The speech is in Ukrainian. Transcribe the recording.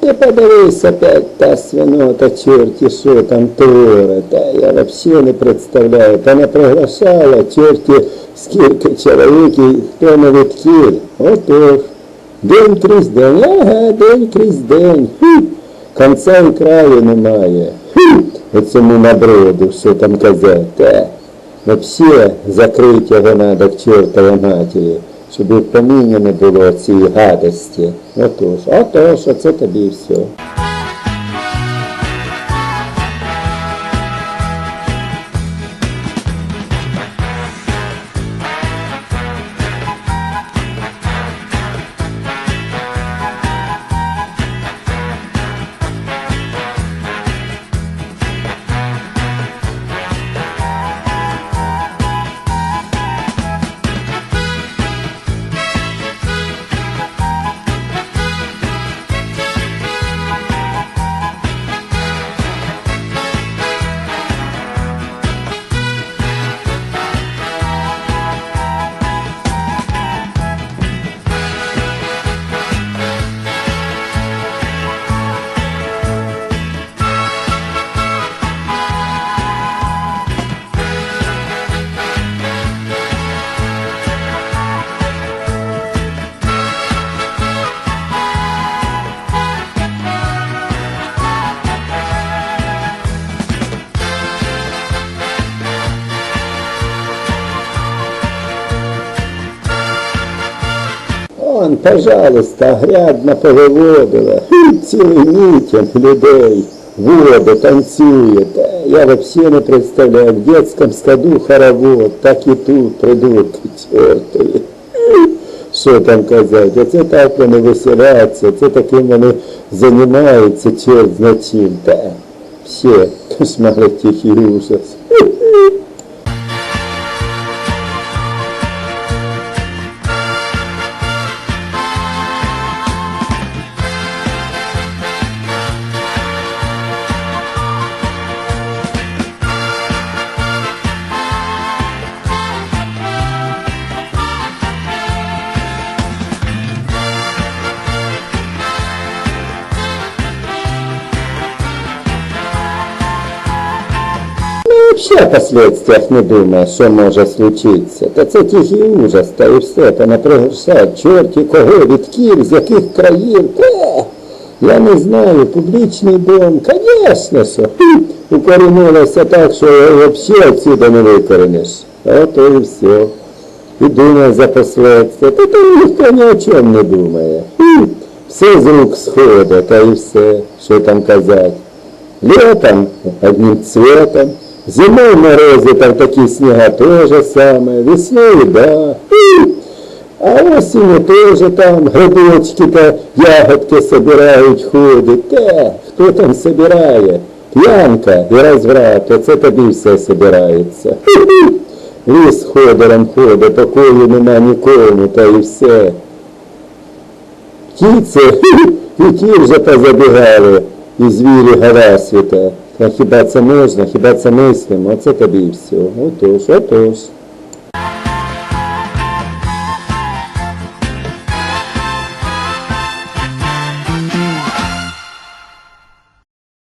ти подивись опять та свинота, чорті, що там творить. Та я взагалі не представляю. Та не приглашала, чорті, скільки чоловіків, хто не відкіль. Отож. День крізь день, ага, день крізь день. Хі. Конца і краю немає. Оцьому наброду, що там казати. Вообще закрыть його надо к чертовой матері, щоб в поміні не було цієї гадості. Отож, отож, оце тобі і все. Он, пожалуйста, грядно повиводила. Цілий мітінг людей, воду танцює. Та я взагалі не представляю, в детському саду хоровод, так і тут придурки чортові. Хм, Що там казати? Оце так вони веселяться, це таким вони займаються, чорт зна чим. Та все, кошмар тихий ужас. Вообще о последствиях не думає, що може случитися. Та це тихий ужас, та і все, та не приглашають чорті кого, від ким, з яких країн. Та, я не знаю, публічний дом, звісно, що. Укорінилося так, що взагалі отсюда не викорениш. Ото і все. І думає за последствия. Та там ніхто ні о чому не думає. Все з рук сходить, та і все, що там казати. Летом одним цветом, зимой морозы там такие снега то же самое, весной, да. А осенью тоже там грибочки-то, ягодки собирають, ходять. Та, хто там собирає? П'янка і розврат, оце тобі все собирається. Ліс ходором ходить, покою нема та і все. Птиці, і ті вже позабігали, і звірі галасвіта. Хіба це можна, хіба це мислимо? Оце тобі і все. Отож, отож.